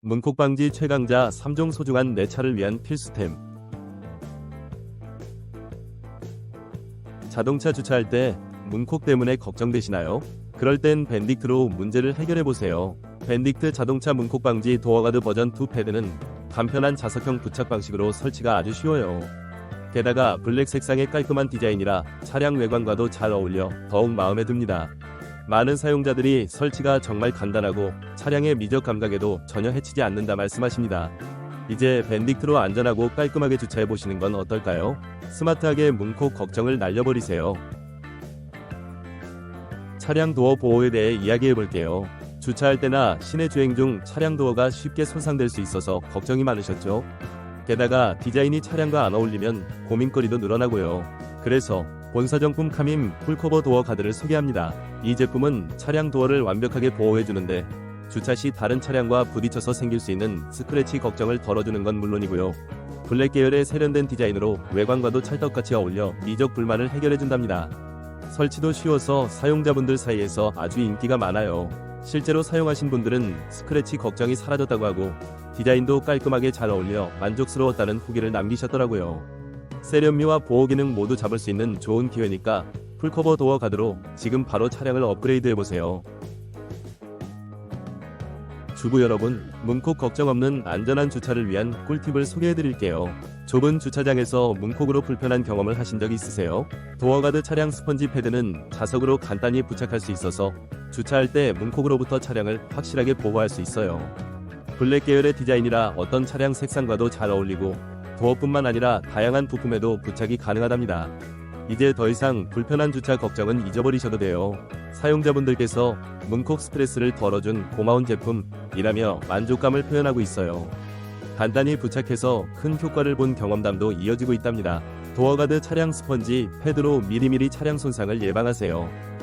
문콕 방지 최강자 3종 소중한 내 차를 위한 필수템. 자동차 주차할 때 문콕 때문에 걱정되시나요? 그럴 땐 밴딕트로 문제를 해결해 보세요. 밴딕트 자동차 문콕 방지 도어가드 버전 2 패드는 간편한 자석형 부착 방식으로 설치가 아주 쉬워요. 게다가 블랙 색상의 깔끔한 디자인이라 차량 외관과도 잘 어울려 더욱 마음에 듭니다. 많은 사용자들이 설치가 정말 간단하고 차량의 미적 감각에도 전혀 해치지 않는다 말씀하십니다. 이제 밴딕트로 안전하고 깔끔하게 주차해 보시는 건 어떨까요? 스마트하게 문콕 걱정을 날려버리세요. 차량 도어 보호에 대해 이야기해 볼게요. 주차할 때나 시내 주행 중 차량 도어가 쉽게 손상될 수 있어서 걱정이 많으셨죠? 게다가 디자인이 차량과 안 어울리면 고민거리도 늘어나고요. 그래서 본사정품 카밈 풀커버 도어 가드를 소개합니다. 이 제품은 차량 도어를 완벽하게 보호해주는데 주차 시 다른 차량과 부딪혀서 생길 수 있는 스크래치 걱정을 덜어주는 건 물론이고요. 블랙 계열의 세련된 디자인으로 외관과도 찰떡같이 어울려 미적 불만을 해결해준답니다. 설치도 쉬워서 사용자분들 사이에서 아주 인기가 많아요. 실제로 사용하신 분들은 스크래치 걱정이 사라졌다고 하고 디자인도 깔끔하게 잘 어울려 만족스러웠다는 후기를 남기셨더라고요. 세련미와 보호 기능 모두 잡을 수 있는 좋은 기회니까 풀커버 도어 가드로 지금 바로 차량을 업그레이드 해보세요. 주부 여러분, 문콕 걱정 없는 안전한 주차를 위한 꿀팁을 소개해 드릴게요. 좁은 주차장에서 문콕으로 불편한 경험을 하신 적 있으세요? 도어가드 차량 스펀지 패드는 자석으로 간단히 부착할 수 있어서 주차할 때 문콕으로부터 차량을 확실하게 보호할 수 있어요. 블랙 계열의 디자인이라 어떤 차량 색상과도 잘 어울리고 도어뿐만 아니라 다양한 부품에도 부착이 가능하답니다. 이제 더 이상 불편한 주차 걱정은 잊어버리셔도 돼요. 사용자분들께서 문콕 스트레스를 덜어준 고마운 제품이라며 만족감을 표현하고 있어요. 간단히 부착해서 큰 효과를 본 경험담도 이어지고 있답니다. 도어가드 차량 스펀지 패드로 미리미리 차량 손상을 예방하세요.